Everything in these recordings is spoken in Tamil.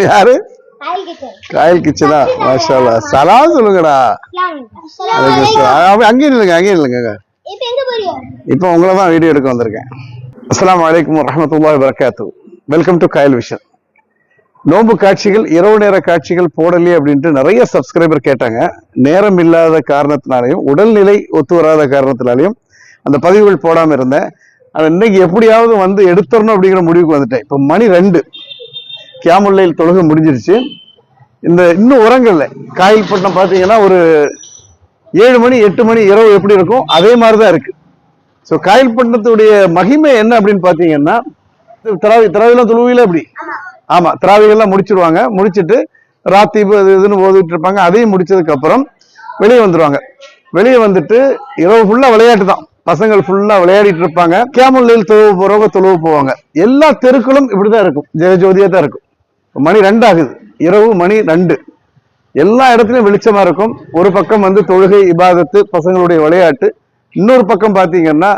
யாரு? காயல் கிச்சனா. மாஷா அல்லாஹ். சலாம் சொல்லுங்கடா. அங்கேயும் இல்லைங்க அங்கேயும் இல்லைங்க இப்ப உங்களை தான் வீடியோ எடுக்க வந்திருக்கேன். அஸ்ஸலாமு அலைக்கும் வரஹ்மத்துல்லாஹி வரகாத்து வெல்கம் டு காயல் விஷன் நோன்பு காட்சிகள் இரவு நேர காட்சிகள் போடலையே அப்படின்ட்டு நிறைய சப்ஸ்கிரைபர் கேட்டாங்க. நேரம் இல்லாத காரணத்தினாலையும் உடல்நிலை ஒத்து வராத காரணத்தினாலையும் அந்த பதிவுகள் போடாம இருந்தேன். ஆனா இன்னைக்கு எப்படியாவது வந்து எடுத்துடணும் அப்படிங்கிற முடிவுக்கு வந்துட்டேன். இப்போ மணி ரெண்டு. கியாமுல்லையில் தொழுக முடிஞ்சிருச்சு. இந்த இன்னும் உரங்கள்ல காயல்பட்டினம் பார்த்தீங்கன்னா ஒரு ஏழு மணி எட்டு மணி இரவு எப்படி இருக்கும்? அதே மாதிரி தான் இருக்கு ஸோ காயல்பட்டினத்துடைய மகிமை என்ன அப்படின்னு பார்த்தீங்கன்னா திராவி திராவிலாம் தொழுவில அப்படி. ஆமாம் திராவிகள்லாம் முடிச்சிருவாங்க. முடிச்சிட்டு ராத்தி அது இதுன்னு ஓதிட்டு இருப்பாங்க. அதையும் முடிச்சதுக்கப்புறம் வெளியே வந்துடுவாங்க வெளியே வந்துட்டு இரவு ஃபுல்லாக விளையாட்டு தான். பசங்கள் ஃபுல்லாக விளையாடிட்டு இருப்பாங்க. கேமல்லையில் தொழுவு போகிறவங்க தொழுவு போவாங்க. எல்லா தெருக்களும் இப்படி தான் இருக்கும். ஜெயஜோதியாக தான் இருக்கும். மணி ரெண்டு ஆகுது இரவு மணி ரெண்டு. எல்லா இடத்துலயும் வெளிச்சமா இருக்கும். ஒரு பக்கம் வந்து தொழுகை இபாதத்து பசங்களுடைய விளையாட்டு. இன்னொரு பக்கம் பாத்தீங்கன்னா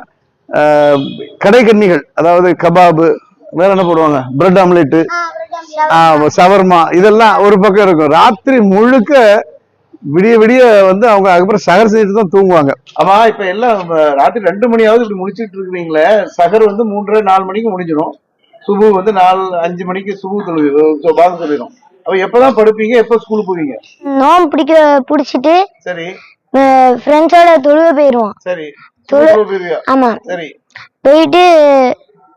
ஆஹ், கடைக்கன்னிகள் அதாவது கபாபு வேற என்ன போடுவாங்க? பிரெட் ஆம்லெட்டு சவர்மா இதெல்லாம் ஒரு பக்கம் இருக்கும். ராத்திரி முழுக்க விடிய விடிய வந்து அவங்க அதுக்கப்புறம் சகர் செஞ்சுட்டு தான் தூங்குவாங்க. ஆமா இப்ப எல்லாம் ராத்திரி ரெண்டு மணியாவது இப்படி முடிச்சிட்டு இருக்கிறீங்களே சகர் வந்து மூன்றரை நாலு மணிக்கு முடிஞ்சிடும். சுபு வந்து நாலு அஞ்சு மணிக்கு சுபு தொழுது பாதம் சொல்லிடும். அப்ப எப்பதான் படுப்பீங்க? எப்ப ஸ்கூலுக்கு போவீங்க? நோம்பு பிடிக்க பிடிச்சிட்டு சரி. ஃப்ரெண்ட்ஸோட தொழுக போயிடுவோம் சரி. தொழு- ஸ்கூலுக்கு போயிருவியா? ஆமா. சரி. போயிட்டு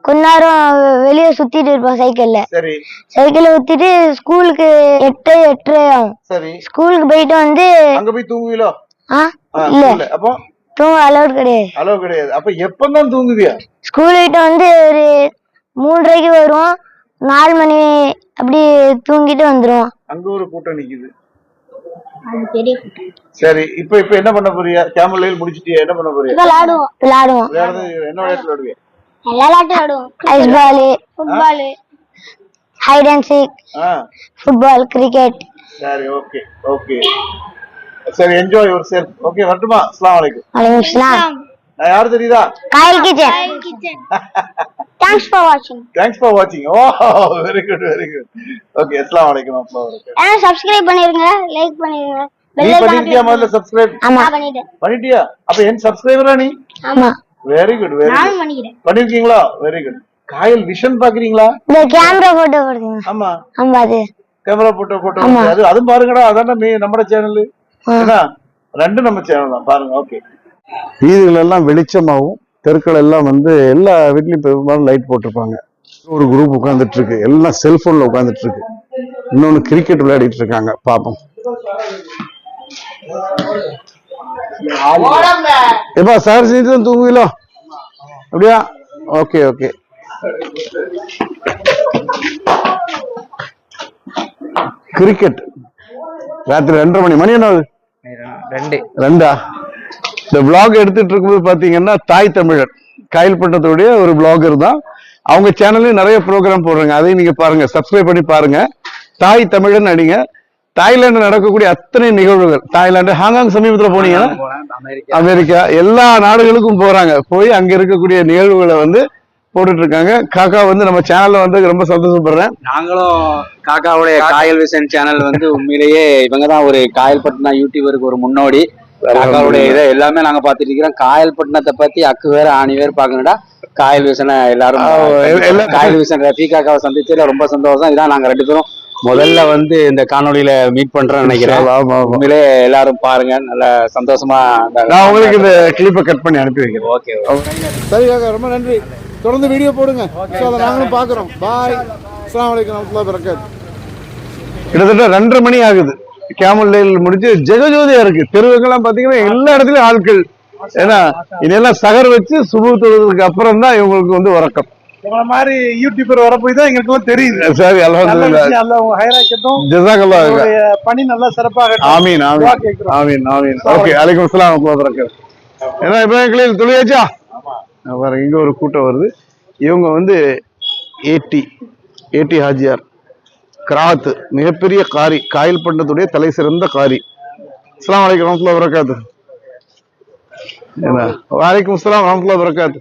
கொஞ்ச நேரம் வெளியே சுத்திட்டு இருப்போம் சைக்கிள்ல சரி. சைக்கிளை ஊத்திட்டு ஸ்கூலுக்கு எட்டு எட்டரை ஆகும். சரி. ஸ்கூலுக்கு போயிட்டு வந்து அங்க போய் தூங்குவீங்களோ? ஆ இல்ல. அப்போ? தூங்க அலௌட் கிடையாது. அளவு கிடையாது. அப்ப எப்பதான் தூங்குவியா? ஸ்கூல் விட்டு வந்து ஒரு மூன்றரைக்கு வருவோம். நாலு மணி அப்படி தூங்கிட்டு வந்துருவோம். அங்க ஒரு கூட்டம் நிக்குது. சரி இப்ப இப்ப என்ன பண்ண போறியா? கேமல் முடிச்சிட்டியா? என்ன பண்ண போறியா? விளையாடுவோம் விளையாடுவோம் என்ன விளையாட்டு விளையாடுவியா? எல்லா விளையாட்டும் விளையாடுவோம் ice ball football height and seek ah. Football cricket சரி ஓகே ஓகே சரி என்ஜாய் யுவர் செல்ஃப் ஓகே வரட்டுமா? அஸ்ஸலாமு அலைக்கும். வலைக்கம் நான் யாரு தெரியுதா? காயல் கிச்சன். தேங்க்ஸ் ஃபார் வாட்சிங் தேங்க்ஸ் ஃபார் வாட்சிங் ஓ very good very good okay அஸ்ஸலாமு அலைக்கும் அஸ்ஸலாமு அலைக்கும் சப்ஸ்கிரைப் பண்ணிருங்க லைக் பண்ணிருங்க. நீ பண்ணிருக்கியா முதல்ல சப்ஸ்கிரைப் ஆமா. பண்ணிட்டேன். பண்ணிட்டியா? அப்ப என் சப்ஸ்கிரைபரா நீ? ஆமா. வெரி குட் வெரி குட் நானும் பண்ணிக்கிறேன். பண்ணிருக்கீங்களா? வெரி குட் காயல் விஷன் பாக்குறீங்களா? இந்த கேமரா போட்டோ போடுங்க ஆமா. ஆமா அது. கேமரா போட்டோ போட்டோ அது. அதுவும் பாருங்கடா அதானே நீ நம்ம சேனல் என்ன ரெண்டும் நம்ம சேனல் தான். பாருங்க ஓகே வீதிகள் எல்லாம் வெளிச்சமாகவும் தெருக்கள் எல்லாம் வந்து எல்லா வீட்லயும் பெரும்பாலும் லைட் போட்டிருப்பாங்க. ஒரு குரூப் உட்கார்ந்துட்டு இருக்கு எல்லாம் செல்போன்ல உட்கார்ந்துட்டு இருக்கு இன்னொன்னு கிரிக்கெட் விளையாடிட்டு இருக்காங்க. பாப்போம். எப்பா சார் தான் தூங்குவீங்களோ அப்படியா? ஓகே ஓகே கிரிக்கெட் ராத்திரி ரெண்டரை மணி. மணி என்ன ரெண்டு. ரெண்டா? இந்த vlog எடுத்துட்டு இருக்கும்போது பாத்தீங்கன்னா தாய் தமிழர். காயல்பட்டத்துடைய ஒரு பிளாகர் தான். அவங்க சேனல்லையும் நிறைய ப்ரோக்ராம் போடுறாங்க. அதையும் நீங்க பாருங்க. சப்ஸ்கிரைப் பண்ணி பாருங்க. தாய் தமிழன் அடிங்க தாய்லாந்து நடக்கக்கூடிய அத்தனை நிகழ்வுகள். தாய்லாந்து ஹாங்காங் சமீபத்துல போனீங்கன்னா அமெரிக்கா. அமெரிக்கா. எல்லா நாடுகளுக்கும் போறாங்க. போய் அங்க இருக்கக்கூடிய நிகழ்வுகளை வந்து போட்டுட்டு இருக்காங்க. காக்கா வந்து நம்ம சேனல்ல வந்து ரொம்ப சந்தோஷப்படுறேன். நாங்களும் காக்காவுடைய காயல் விசன் சேனல் வந்து உண்மையிலேயே இவங்க தான் ஒரு காயல்பட்டினா யூடியூபருக்கு ஒரு முன்னோடி. காக்காவுடைய இதை எல்லாமே நாங்க பாத்துட்டு இருக்கிறோம். காயல்பட்டினத்தை பத்தி அக்கு வேற ஆணி வேற பாக்கணும்டா காயல் விசனை எல்லாரும் காயல் விசன் ரஃபி காக்காவை சந்திச்சதுல ரொம்ப சந்தோஷம். இதான் நாங்க ரெண்டு பேரும் முதல்ல வந்து இந்த காணொளியில மீட் பண்றோம்னு நினைக்கிறேன். உண்மையிலே எல்லாரும் பாருங்க. நல்ல சந்தோஷமா நான் உங்களுக்கு இந்த கிளிப்பை கட் பண்ணி அனுப்பி வைக்கிறேன். ஓகே சரி காக்கா ரொம்ப நன்றி. தொடர்ந்து வீடியோ போடுங்க. அதை நாங்களும் பார்க்குறோம். பாய் அஸ்லாம் வலைக்கம் வரமத்துல்லாஹி வரகாத் கிட்டத்தட்ட ரெண்டரை மணி ஆகுது. கேமல் லைல் முடிச்சு ஜெகஜோதியா இருக்கு தெருவுக்கெல்லாம் பாத்தீங்கன்னா எல்லா இடத்துலயும் ஆட்கள். ஏன்னா இதெல்லாம் சகர் வச்சு சுபு தொழுதுக்கு அப்புறம் தான் இவங்களுக்கு வந்து உறக்கம். உங்களை மாதிரி யூடியூபர் வர போய் தான் எங்களுக்கு தெரியுது. சரி அல்ஹம்துலில்லாஹ். ஜஸாக்கல்லாஹ் பணி நல்லா சிறப்பாக ஆமீன் ஆமீன். ஆமீன் ஆமீன். ஓகே அலைக்கும் அஸ்ஸலாம் ஏன்னா பாருங்க இங்க ஒரு கூட்டம் வருது. இவங்க வந்து ஏடி ஏடி ஹாஜியார். கிராத் மிகப்பெரிய காரி காயல் பண்டத்துடைய தலை சிறந்த காரி. அஸ்லாம் வலைக்கம் வரமத்துல்லாஹி வரகாத்து என்ன? வலைக்கும் இஸ்லாம் வரமத்துல்லாஹி வரகாத்து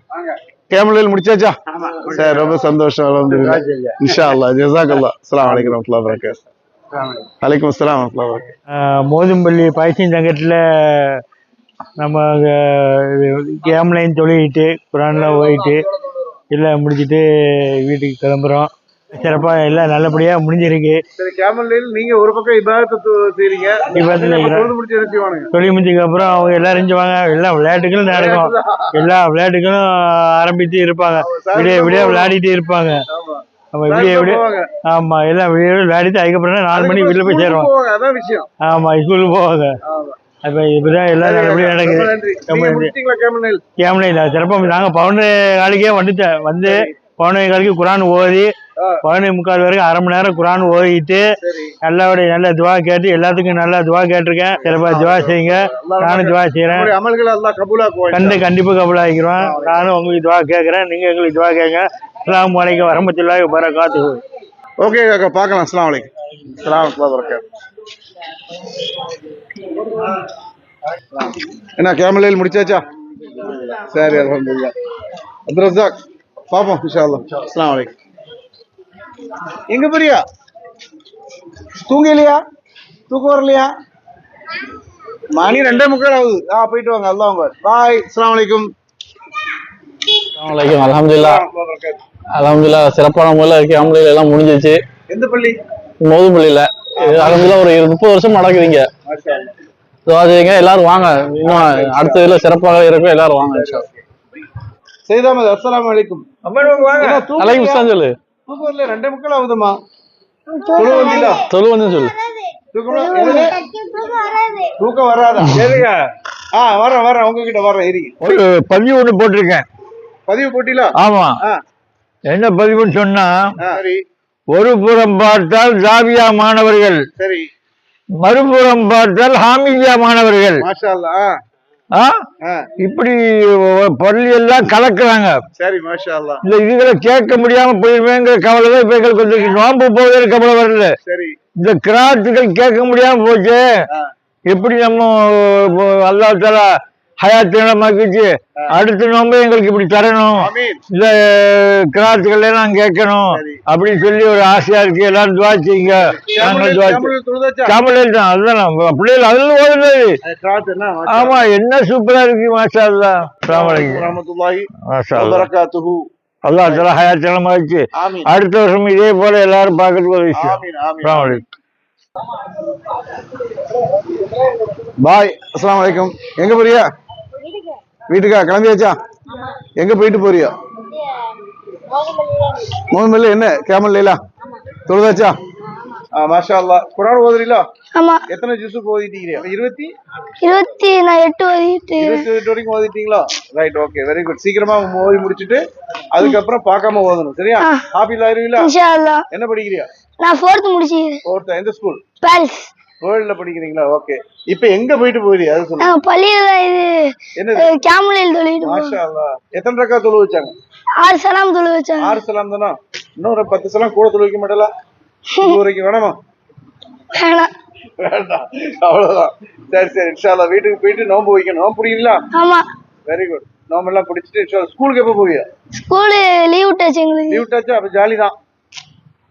கேமலையில் முடிச்சாச்சா? சரி ரொம்ப சந்தோஷம் இன்ஷா அல்லாஹ் ஜஸாக்கல்லாஹ் அஸ்ஸலாமு அலைக்கும் வரஹ்மத்துல்லாஹி வபரகாத்துஹு அலைக்கும் அஸ்ஸலாம் வரஹ்மத்துல்லாஹி வபரகாத்துஹு ஆஹ் மோதும்பள்ளி பாய்ச்சின் சங்கத்தில் நம்ம கேம்லைன் தொழுகிட்டு குரான்லாம் ஓயிட்டு எல்லாம் முடிச்சிட்டு வீட்டுக்கு கிளம்புறோம். சிறப்பாக எல்லாம் நல்லபடியாக முடிஞ்சிருக்கு. சரி கேமல்ல நீங்க ஒரு பக்கம் இபாதத்து தொழில் முடிஞ்சதுக்கு அப்புறம் அவங்க எல்லாரும் செஞ்சுவாங்க எல்லா விளையாட்டுகளும் நடக்கும். எல்லா விளையாட்டுகளும் ஆரம்பித்து இருப்பாங்க. விடிய விடிய விளையாடிட்டு இருப்பாங்க. நம்ம விடிய விடிய. போவாங்க. ஆமா எல்லாம் விடிய விளையாடிட்டு அதுக்கப்புறம் நாலு மணி வீட்டில் போய் சேருவாங்க. போவாங்க அதான் விஷயம். ஆமா ஸ்கூலுக்கு போவாங்க. அப்போ இப்படிதான் எல்லாம் நல்லபடியாக நடக்குது. நன்றி. ரொம்ப நீங்க நன்றி. முடிச்சிட்டீங்களா கேமல் கேமரா இல்லை சிறப்பாக நாங்கள் பவுண்டரி காலிக்கே வந்துட்டேன். வந்து பவுண்டரி காலிக்கு குரான் ஓதி பவுண்டரி முக்கால் வரைக்கும் அரை மணி நேரம் குரான் ஓதிட்டு சரி. நல்லபடியா நல்ல துவா கேட்டு எல்லாத்துக்கும் நல்லா துவா கேட்டிருக்கேன். சிறப்பாக துவா செய்யுங்க. நானும் துவா செய்கிறேன் கபூலாக்குவாங்க கண்டு கண்டிப்பாக கபலாகிக்கிறோம் நானும் உங்களுக்கு துவா கேட்குறேன் நீங்கள் எங்களுக்கு துவா கேட்க அஸ்லாம் வலைக்கம் வரமத்துல்லாஹி வரகாத்து ஓகே காக்கா பார்க்கலாம். அலைக்கும். அஸ்ஸலாமு அலைக்கும் வரஹ்மத்துல்லாஹி என்ன கேமலில் முடிச்சாச்சா? சரி அல்ஹம்துலில்லாஹ். அப்துல் ரஸாக் பாப்போம் இன்ஷா அல்லாஹ். அஸ்ஸலாமு அலைக்கும். எங்க போறியா தூங்கலையா? தூக்கம் வரலையா? மணி ரெண்டே முக்கால் ஆகுது. ஆ போயிட்டு வாங்க அல்லாஹ் உங்க பாய் அஸ்ஸலாமு அலைக்கும். வலைக்கம் அலமதுல்லா அலமதுல்லா சிறப்பான முறையில் இருக்கு. அமலையில எல்லாம் முடிஞ்சிச்சு எந்த பள்ளி? மோதும்பள்ளியில அலமதுல்லா ஒரு முப்பது வருஷம் நடக்குதுங்க. மாஷா அல்லாஹ். துவா செய்யுங்க எல்லாரும் வாங்க. இன்னும் அடுத்த இதுல சிறப்பாக இருக்கும் எல்லாரும் வாங்க இன்ஷா அல்லாஹ். சையத் அஹமது அஸ்ஸலாமு அலைக்கும். சொல்லு. தூக்கம்? ரெண்டே முக்கால் ஆகுதுமா தொழு வந்தீங்களா சொல்லு. வந்து சொல்லு தூக்கம் வராதா? சரிங்க ஆ வரேன் வரேன் உங்ககிட்ட வரேன் இருங்க ஒரு பதிவு ஒன்று போட்டிருக்கேன். பதிவு போட்டிலா ஆமா. ஆ. என்ன பதிவுன்னு சொன்னா சரி. ஒரு புறம் பார்த்தால் ஜாவியா மாணவர்கள். சரி. மறுபுறம் பார்த்தால் ஹாமிதியா மாணவர்கள். இப்படி பள்ளி எல்லாம் கலக்குறாங்க. சரி மாஷா இந்த இதுகளை கேட்க முடியாம போயிருவேங்கிற கவலை தான் இப்ப எங்களுக்கு வந்து நோம்பு போவதற்கு கவலை வரல சரி. இந்த கிராத்துகள் கேட்க முடியாம போச்சு. எப்படி நம்ம அல்லா தாலா ஹயாத்தினமாக்கிச்சு அடுத்த நோம்பு எங்களுக்கு இப்படி தரணும். இந்த கிராத்துகள் எல்லாம் கேட்கணும். அப்படின்னு சொல்லி ஒரு ஆசையா இருக்கு. எல்லாரும் துவா செய்யுங்க. நாங்க துவா செய்வோம். தமிழ் தொழுதாச்சா தமிழில் தான். அதுதான் பிள்ளைகள் அதுல என்ன? ஆமா என்ன சூப்பரா இருக்கு மாஷா அல்லா அல்லா தலா ஹயாத்தினமா வச்சு ஆமீன். அடுத்த வருஷம் இதே போல எல்லாரும் பார்க்கறதுக்கு ஒரு விஷயம். பாய் அஸ்ஸலாமு அலைக்கும். எங்க போறியா வீட்டுக்கா கிளம்பியாச்சா? எங்க போயிட்டு போறியா? மூணு என்ன? கேமல் லைலா? தொழுதாச்சா? மாஷா அல்லாஹ் குர்ஆன் ஓதுறீங்களா? ஆமா. எத்தனை ஜுசு ஓதிட்டீங்க? இருபத்தி? இருபத்தி நான் எட்டு ஓதிட்டு. இருபத்தி எட்டு வரைக்கும் ஓதிட்டீங்களா? ரைட் ஓகே வெரி குட் சீக்கிரமா ஓதி முடிச்சிட்டு அதுக்கப்புறம் பார்க்காம ஓதணும். சரியா? இன்ஷா அல்லாஹ் என்ன படிக்கிறியா? நான் ஃபோர்த் முடிச்சு ஃபோர்த் எந்த ஸ்கூல் பாரிஸ் வேர்ல்ட்ல படிக்கிறீங்களா? ஓகே இப்போ எங்க போயிட்டு போறீங்க அது சொல்லுங்க பள்ளியில இது என்னது? கேமலில் தொழிட்டு மாஷா அல்லாஹ் எத்தனை ரக்கா தொழு வச்சாங்க? ஆறு சலாம் தொழு வச்சாங்க. ஆறு சலாம் தானா? இன்னும் ஒரு பத்து சலாம் கூட தொழு வைக்க மாட்டல? வரைக்கும் வேணாமா? வேணாம். வேண்டாம். அவ்வளவுதான். சரி சரி. இன்ஷால்லா வீட்டுக்கு போயிட்டு நோன்பு வைக்கணும். நோம்பு பிடிக்கிறீங்களா ஆமா. வெரி குட் நோம்பு எல்லாம் பிடிச்சிட்டு இன்ஷால்லா ஸ்கூலுக்கு எப்போ போவியா? ஸ்கூலு லீவ் விட்டாச்சு எங்களுக்கு. லீவ் விட்டாச்சா? அப்ப ஜாலி தான்.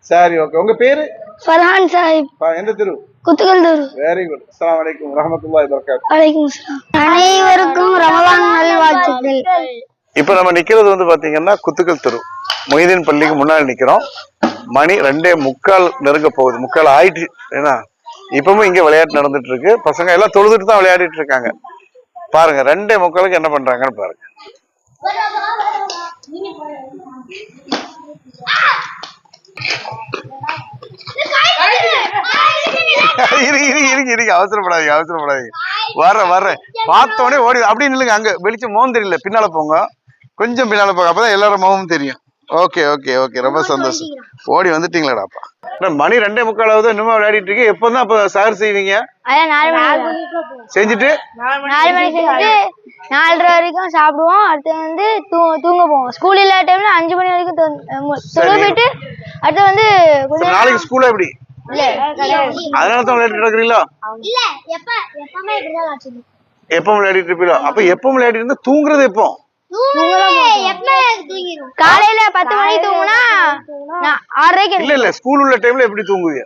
சரி ஓகே உங்க பேரு? ஃபர்ஹான் சாஹிப். ப- எந்த தெரு? குத்துக்கல் தெரு. வெரி குட் அஸ்ஸலாமு அலைக்கும் வரஹ்மத்துல்லாஹி வபரகாத்துஹு வலைக்கும் அஸ்ஸலாம் அனைவருக்கும் ரமலான் நல்வாழ்த்துக்கள். இப்போ நம்ம நிக்கிறது வந்து பாத்தீங்கன்னா குத்துக்கல் தெரு. மொய்தீன் பள்ளிக்கு முன்னாடி நிக்கிறோம். மணி ரெண்டே முக்கால் நெருங்க போகுது. முக்கால் ஆயிடுச்சு ஏன்னா இப்பவும் இங்க விளையாட்டு நடந்துட்டு இருக்கு. பசங்க எல்லாம் தொழுதுட்டு தான் விளையாடிட்டு இருக்காங்க. பாருங்க ரெண்டே முக்காலுக்கு என்ன பண்றாங்கன்னு பாருங்க. இருங்க அவசரப்படாதீங்க அவசரப்படாதீங்க. வர்றேன் வர்றேன். பார்த்தோடனே ஓடி அப்படி நில்லுங்க அங்க. வெளிச்சம் முகம் தெரியல பின்னால போங்க. கொஞ்சம் பின்னால போங்க அப்பதான் எல்லாரும் முகமும் தெரியும். Okay okay okay. ரொம்ப சந்தோஷம். ஓடி வந்துட்டீங்களாடாப்பா மணி ரெண்டே முக்கால் ஆகுது இன்னுமா விளையாடிட்டு இருக்கீங்க. எப்பதான் அப்ப சார் செய்வீங்க? அதான் நாலு மணி செஞ்சுட்டு? நாலு மணிக்கு செஞ்சுட்டு நாலரை வரைக்கும் சாப்பிடுவோம். அடுத்து வந்து தூங்க போவோம். ஸ்கூல் இல்லாத டைம்ல அஞ்சு மணி வரைக்கும் தொழுக போயிட்டு அடுத்து வந்து நாளைக்கு ஸ்கூல்ல எப்படி? இல்ல அதனால தான் விளையாடிட்டு இருக்கிறீங்களா? இல்ல எப்ப எப்பவுமே இப்படிதான் எப்போ விளையாடிட்டு இருப்பீங்களா? அப்ப எப்போ விளையாடிட்டு இருந்தா தூங்குறது எப்போ? காலையில பத்து மணிக்கு தூங்குனா ஆறரைக்கு இல்ல இல்ல ஸ்கூல் உள்ள டைம்ல எப்படி தூங்குவீங்க?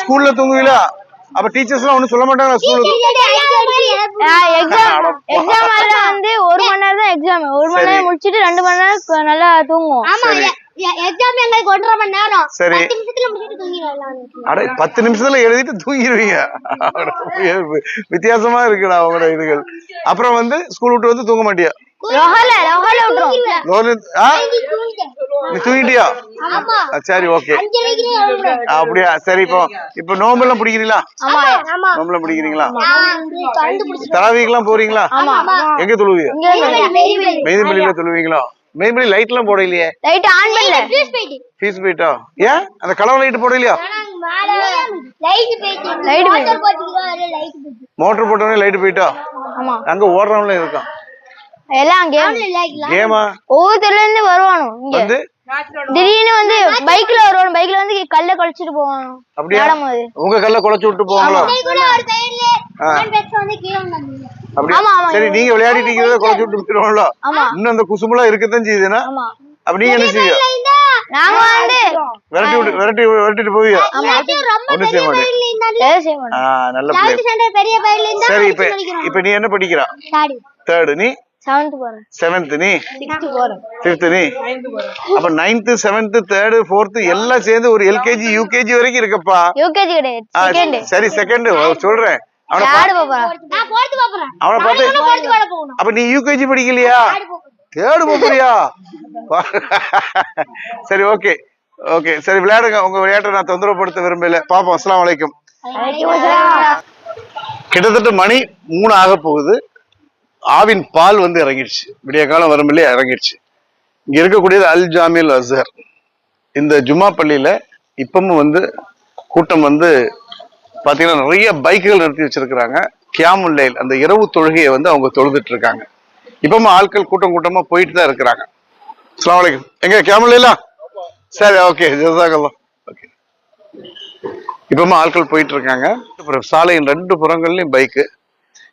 ஸ்கூல்ல தூங்குவீங்களா? அப்ப டீச்சர்ஸ் எல்லாம் ஒண்ணும் சொல்ல மாட்டாங்க ஸ்கூல்ல எக்ஸாம் எக்ஸாம் வந்து ஒரு மணி நேரம் தான் எக்ஸாம் ஒரு மணி நேரம் முடிச்சிட்டு ரெண்டு மணி நேரம் நல்லா தூங்குவோம். எக்ஸாம் எங்களுக்கு ஒன்றரை மணி நேரம். சரி. நிமிஷத்துல முடிச்சிட்டு தூங்கிடலாம் அட பத்து நிமிஷத்துல எழுதிட்டு தூங்கிடுவீங்க. வித்தியாசமா இருக்குடா அவங்களோட இதுகள். அப்புறம் வந்து ஸ்கூல் விட்டு வந்து தூங்க மாட்டியா? தூங்கிட்டியா? சரி ஓகே. அப்படியா? சரி இப்போ இப்போ நோம்பெல்லாம் பிடிக்கிறீங்களா? ஆமா ஆமா. நோம்பெல்லாம் பிடிக்கிறீங்களா? தராவிக்கெல்லாம் போறீங்களா? ஆமா எங்க தொழுவீங்க மெய்தம்பள்ளியில தொழுவீங்களா மெய்தம்பள்ளி லைட் எல்லாம் போட இல்லையே லைட் ஆன் பண்ணல ஃபீஸ் போயிட்டா. ஏன்? அந்த கலர் லைட் போட இல்லையா லைட் மோட்டர் போட்டவனே லைட் போயிட்டா. ஆமா. அங்க ஓடுறவங்களே இருக்கான். எல்லாம் கேம் கேமா ஒவ்வொரு தெருல இருந்து வருவானு இங்க. வந்து? திடீர்னு வந்து பைக்ல வருவானு பைக்ல வந்து கல்ல கழிச்சிட்டு போவானு அப்படியா? உங்க கல்ல குழச்சு விட்டு போவாங்களோ. அப்படியா. சரி நீங்க விளையாடிட்டு இருக்கிறத குழச்சு விட்டு ஆமா. இன்னும் அந்த குசுமெல்லாம் இருக்கத்தான் செய்யுதுன்னா? ஆமா. அப்ப நீங்க என்ன செய்ய நாங்க வந்து விரட்டி விட்டு விரட்டி விரட்டிட்டு போவியா? ஒண்ணும் செய்ய மாட்டேன். நல்ல பிள்ளை. சரி இப்ப இப்ப நீ என்ன படிக்கிறா? தேர்டு நீ? செவன்த் போறேன். செவன்த் நீ? ஃபிஃப்த் நீ? அப்ப நைன்த் செவன்த் தேர்டு ஃபோர்த் எல்லாம் சேர்ந்து ஒரு எல்கேஜி யூகேஜி வரைக்கும் இருக்கப்பா. சரி செகண்ட் சொல்றேன். அவனை பார்த்து அப்ப நீ யூகேஜி படிக்கலையா? தேர்டு போறியா? சரி ஓகே ஓகே சரி விளையாடுங்க. உங்க விளையாட்டை நான் தொந்தரவுப்படுத்த விரும்பல. பாப்போம். அஸ்ஸலாமு அலைக்கும். கிட்டத்தட்ட மணி மூணு ஆக போகுது. ஆவின் பால் வந்து இறங்கிடுச்சு. விடிய காலம் வரும் இல்லையா இறங்கிடுச்சு. இங்க இருக்கக்கூடியது அல் ஜாமில் அஸ்ஹர். இந்த ஜும்மா பள்ளியில இப்பவும் வந்து கூட்டம் வந்து பாத்தீங்கன்னா நிறைய பைக்குகள் நிறுத்தி வச்சிருக்கிறாங்க. கியாமுல்லைல் அந்த இரவு தொழுகையை வந்து அவங்க தொழுதுட்டு இருக்காங்க. இப்பவும் ஆட்கள் கூட்டம் கூட்டமா போயிட்டு தான் இருக்கிறாங்க. அஸ்லாம் வலைக்கம் எங்க கியாமுல்லைலா சரி ஓகே ஜசாகல்லாம் ஓகே இப்பவும் ஆட்கள் போயிட்டு இருக்காங்க. அப்புறம் சாலையின் ரெண்டு புறங்கள்லயும் பைக்கு.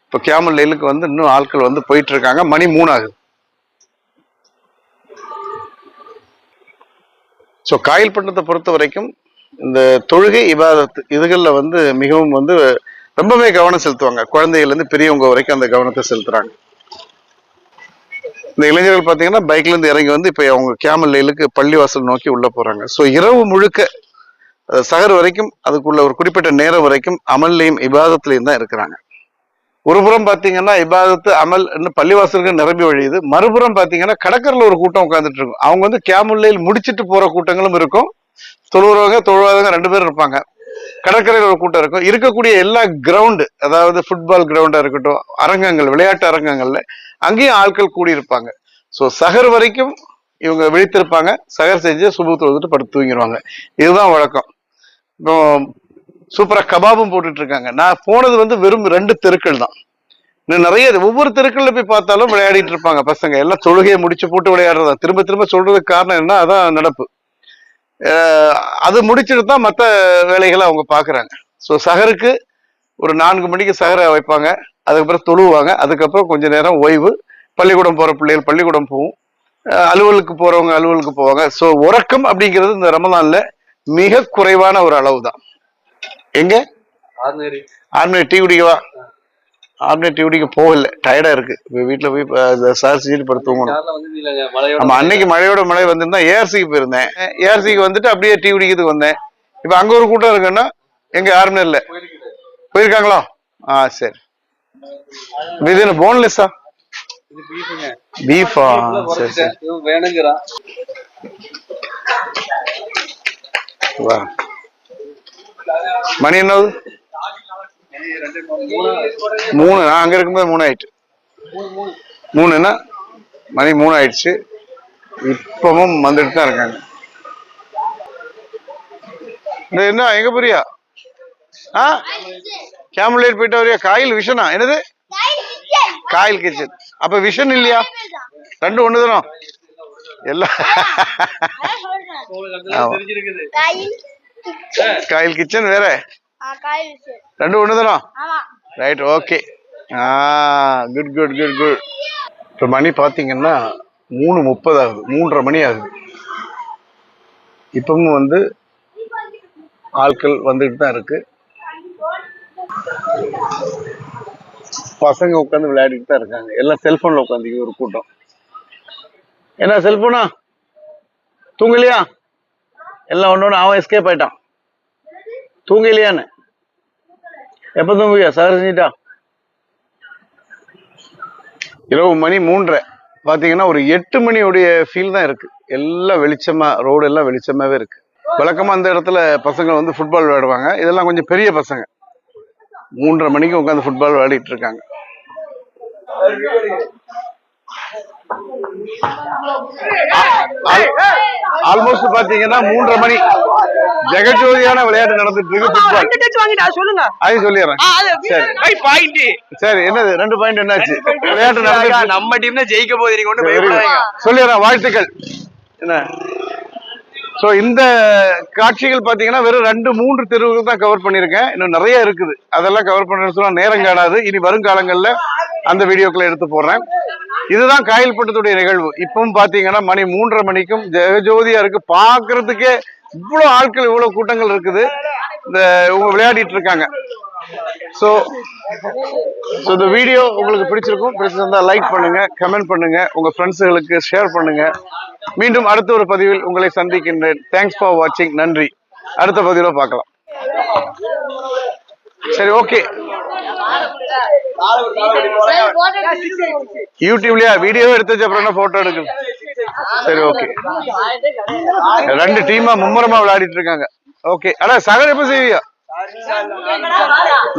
இப்போ கியாமல் லைலுக்கு வந்து இன்னும் ஆட்கள் வந்து போயிட்டு இருக்காங்க. மணி மூணு ஆகுது ஸோ காயல்பட்டினத்தை பொறுத்த வரைக்கும் இந்த தொழுகை இபாதத்து இதுகளில் வந்து மிகவும் வந்து ரொம்பவே கவனம் செலுத்துவாங்க. குழந்தைகள்லேருந்து பெரியவங்க வரைக்கும் அந்த கவனத்தை செலுத்துறாங்க. இந்த இளைஞர்கள் பார்த்தீங்கன்னா பைக்ல இருந்து இறங்கி வந்து இப்போ அவங்க கேமல் லைலுக்கு பள்ளிவாசல் நோக்கி உள்ள போறாங்க. ஸோ இரவு முழுக்க சகர் வரைக்கும் அதுக்குள்ள ஒரு குறிப்பிட்ட நேரம் வரைக்கும் அமல்லையும் இபாதத்துலையும் தான் இருக்கிறாங்க. ஒரு புறம் பாத்தீங்கன்னா இபாதத்து அமல் இன்னும் பள்ளிவாசலுக்கு நிரம்பி வழியுது. மறுபுறம் பார்த்தீங்கன்னா கடற்கரில் ஒரு கூட்டம் உட்காந்துட்டு இருக்கும். அவங்க வந்து கேமுல்லையில் முடிச்சிட்டு போகிற கூட்டங்களும் இருக்கும். தொழுவுறவங்க தொழுவாதவங்க ரெண்டு பேரும் இருப்பாங்க. கடற்கரையில் ஒரு கூட்டம் இருக்கும். இருக்கக்கூடிய எல்லா கிரவுண்டு அதாவது ஃபுட்பால் கிரவுண்டா இருக்கட்டும் அரங்கங்கள் விளையாட்டு அரங்கங்கள்ல அங்கேயும் ஆட்கள் கூடியிருப்பாங்க. ஸோ சகர் வரைக்கும் இவங்க விழித்திருப்பாங்க. சகர் செஞ்சு சுபு தொழுதுட்டு படுத்து தூங்கிடுவாங்க இதுதான் வழக்கம். இப்போ சூப்பரா கபாபும் போட்டுட்டு இருக்காங்க நான் போனது வந்து வெறும் ரெண்டு தெருக்கள் தான். இன்னும் நிறைய ஒவ்வொரு தெருக்கள்ல போய் பார்த்தாலும் விளையாடிட்டு இருப்பாங்க பசங்க. எல்லாம் தொழுகையை முடிச்சு போட்டு விளையாடுறதா. திரும்ப திரும்ப சொல்றதுக்கு காரணம் என்ன? அதான் நடப்பு. அது முடிச்சுட்டு தான் மற்ற வேலைகளை அவங்க பாக்குறாங்க ஸோ சகருக்கு ஒரு நான்கு மணிக்கு சகரை வைப்பாங்க. அதுக்கப்புறம் தொழுவாங்க. அதுக்கப்புறம் கொஞ்ச நேரம் ஓய்வு. பள்ளிக்கூடம் போற பிள்ளைகள் பள்ளிக்கூடம் போகும். அலுவலுக்கு போறவங்க அலுவலுக்கு போவாங்க. ஸோ உறக்கம் அப்படிங்கிறது இந்த ரமலான்ல மிக குறைவான ஒரு அளவு தான் எங்க ஆர்மினி டீ குடிக்கவா? ஆர்மினி டீ குடிக்க போகல டயர்டா இருக்கு வீட்டுல போய் சார் செஞ்சுட்டு படுத்து தூங்கணும். ஆமா அன்னைக்கு மழையோட மழை வந்திருந்தா ஏஆர்சிக்கு போயிருந்தேன். ஏஆர்சிக்கு வந்துட்டு அப்படியே டீ குடிக்கிறதுக்கு வந்தேன். இப்ப அங்க ஒரு கூட்டம் இருக்குன்னா எங்க யாருமே இல்ல. போயிருக்காங்களா? ஆ சரி. இது என்ன போன்லெஸ்ஸா பீஃபா சரி சரி. மணி என்னது? மூணு நான் அங்க இருக்கும்போது மூணு ஆயிட்டு. மூணுன்னா மணி மூணு ஆயிடுச்சு. இப்பவும் வந்துட்டு தான் இருக்காங்க. இந்த என்ன எங்க போறியா? ஆ? கேமுலேட் போயிட்டு வரியா? காயில் விஷனா? என்னது? காயில் கிச்சன். அப்ப விஷன் இல்லையா? ரெண்டும் ஒண்ணுதானோ? எல்லாம் ஆமா. காயில் கிச்சன் வேற. ரெண்டும் ஒண்ணுதானோ right okay ah good good good good இப்போ மணி பார்த்தீங்கன்னா மூணு முப்பது ஆகுது. மூன்றரை மணி ஆகுது. இப்பவும் வந்து ஆட்கள் வந்துட்டு தான் இருக்கு. பசங்க உட்காந்து விளையாடிட்டு தான் இருக்காங்க. எல்லாம் செல்போன்ல உட்காந்து ஒரு கூட்டம். என்ன செல்போனா தூங்கலையா? எல்லாம் ஒன்று அவன் எஸ்கேப் ஆயிட்டான். தூங்கலையான்னு? எப்போ தூங்குவியா சார் செஞ்சிட்டா? இரவு மணி மூன்றரை. பார்த்தீங்கன்னா ஒரு எட்டு மணியுடைய ஃபீல் தான் இருக்கு. எல்லாம் வெளிச்சமா ரோடு எல்லாம் வெளிச்சமாவே இருக்கு. வழக்கமா அந்த இடத்துல பசங்க வந்து ஃபுட்பால் விளையாடுவாங்க. இதெல்லாம் கொஞ்சம் பெரிய பசங்க. மூன்றரை மணிக்கு உட்காந்து ஃபுட்பால் விளையாடிட்டு இருக்காங்க. ஆல்மோஸ்ட் பாத்தீங்கன்னா மூன்றரை மணி. ஜெகஜோதியான விளையாட்டு நடந்துட்டு இருக்கு ஃபுட்பால் சொல்லுங்க. சொல்லிடுறேன். சரி. பாயிண்ட் சரி என்னது? ரெண்டு பாயிண்ட் என்னாச்சு? விளையாட்டு நடந்துட்டு நம்ம டீம் தான் ஜெயிக்க போகுது. நீங்க சொல்லிடுறேன் வாழ்த்துக்கள். என்ன? ஸோ இந்த காட்சிகள் பார்த்தீங்கன்னா வெறும் ரெண்டு மூன்று தெருவுகள் தான் கவர் பண்ணியிருக்கேன். இன்னும் நிறைய இருக்குது. அதெல்லாம் கவர் பண்ணுறேன்னு சொன்னால் நேரம் காணாது. இனி வருங்காலங்களில் அந்த வீடியோக்களை எடுத்து போடுறேன். இதுதான் காயல்பட்டத்துடைய நிகழ்வு. இப்பவும் பார்த்தீங்கன்னா மணி மூன்றரை மணிக்கும் ஜெகஜோதியா இருக்கு பார்க்கறதுக்கே இவ்வளோ ஆட்கள் இவ்வளோ கூட்டங்கள் இருக்குது. இந்த இவங்க விளையாடிட்டு இருக்காங்க. ஸோ ஸோ இந்த வீடியோ உங்களுக்கு பிடிச்சிருக்கும் பிடிச்சிருந்தா லைக் பண்ணுங்க கமெண்ட் பண்ணுங்க உங்க ஃப்ரெண்ட்ஸுகளுக்கு ஷேர் பண்ணுங்க. மீண்டும் அடுத்த ஒரு பதிவில் உங்களை சந்திக்கின்றேன். தேங்க்ஸ் ஃபார் வாட்சிங் நன்றி. அடுத்த பதிவில் பார்க்கலாம். சரி ஓகே. யூடியூப்லயா வீடியோ எடுத்து வச்ச அப்புறம் என்ன போட்டோ எடுக்கும்? சரி ஓகே. ரெண்டு டீமா மும்முரமா விளையாடிட்டு இருக்காங்க. ஓகே. அடா சகர் எப்ப செய்வியா?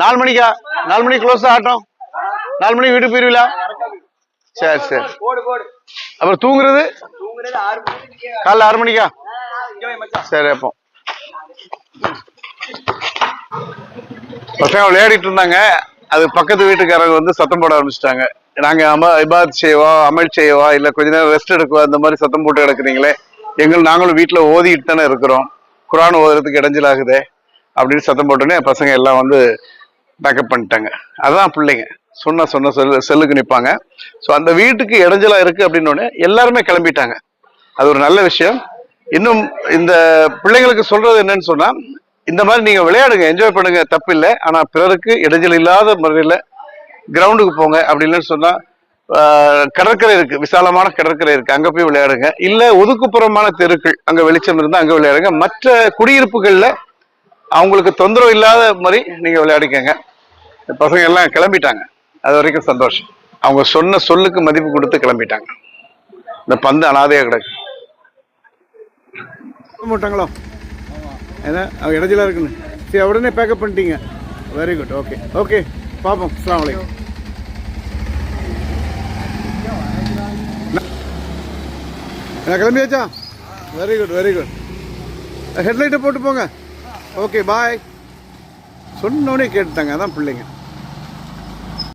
நாலு மணிக்கா? நாலு மணிக்கு க்ளோஸ் ஆட்டம்? நாலு மணிக்கு வீட்டுக்கு போயிருவீங்களா சரி சரி. அப்புறம் தூங்குறது? காலைல ஆறு மணிக்கா? சரி அப்போ. பசங்க விளையாடிட்டு இருந்தாங்க. அது பக்கத்து வீட்டுக்காரங்க வந்து சத்தம் போட ஆரம்பிச்சிட்டாங்க. நாங்க அம இபாத் செய்வா அமல் செய்வா இல்ல கொஞ்ச நேரம் ரெஸ்ட் எடுக்குவா இந்த மாதிரி சத்தம் போட்டு கிடக்குறீங்களே எங்கள் நாங்களும் வீட்டுல ஓதிட்டு தானே இருக்கிறோம். குரான் ஓதுறதுக்கு இடைஞ்சலாகுதே அப்படின்னு சத்தம் போட்டோன்னே பசங்க எல்லாம் வந்து பேக்கப் பண்ணிட்டாங்க. அதான் பிள்ளைங்க. சொன்ன சொன்ன செல்லு செல்லுக்கு நிற்பாங்க ஸோ அந்த வீட்டுக்கு இடைஞ்சலா இருக்கு அப்படின்னோடனே எல்லாருமே கிளம்பிட்டாங்க. அது ஒரு நல்ல விஷயம். இன்னும் இந்த பிள்ளைங்களுக்கு சொல்றது என்னன்னு சொன்னா இந்த மாதிரி நீங்க விளையாடுங்க என்ஜாய் பண்ணுங்க தப்பு இல்லை ஆனா பிறருக்கு இடைஞ்சல் இல்லாத முறையில கிரவுண்டுக்கு போங்க அப்படி இல்லைன்னு சொன்னா கடற்கரை இருக்கு விசாலமான கடற்கரை இருக்கு. அங்க போய் விளையாடுங்க. இல்ல ஒதுக்குப்புறமான தெருக்கள் அங்க வெளிச்சம் இருந்தா அங்க விளையாடுங்க. மற்ற குடியிருப்புகள்ல அவங்களுக்கு தொந்தரவு இல்லாத மாதிரி நீங்க விளையாடிக்கங்க. பசங்க எல்லாம் கிளம்பிட்டாங்க. அது வரைக்கும் சந்தோஷம். அவங்க சொன்ன சொல்லுக்கு மதிப்பு கொடுத்து கிளம்பிட்டாங்க. இந்த பந்து அனாதையா கிடக்கு. மாட்டாங்களோ ஏன்னா அவங்க இடைஞ்சலா இருக்குன்னு. சரி உடனே பேக்கப் பண்ணிட்டீங்க. வெரி குட் ஓகே ஓகே பார்ப்போம் அஸ்லாம் வலைக்கம் நான் கிளம்பியாச்சா? வெரி குட் வெரி குட் ஹெட்லைட்டை போட்டு போங்க. ஓகே பாய் சொன்னோடனே கேட்டுட்டாங்க. அதான் பிள்ளைங்க.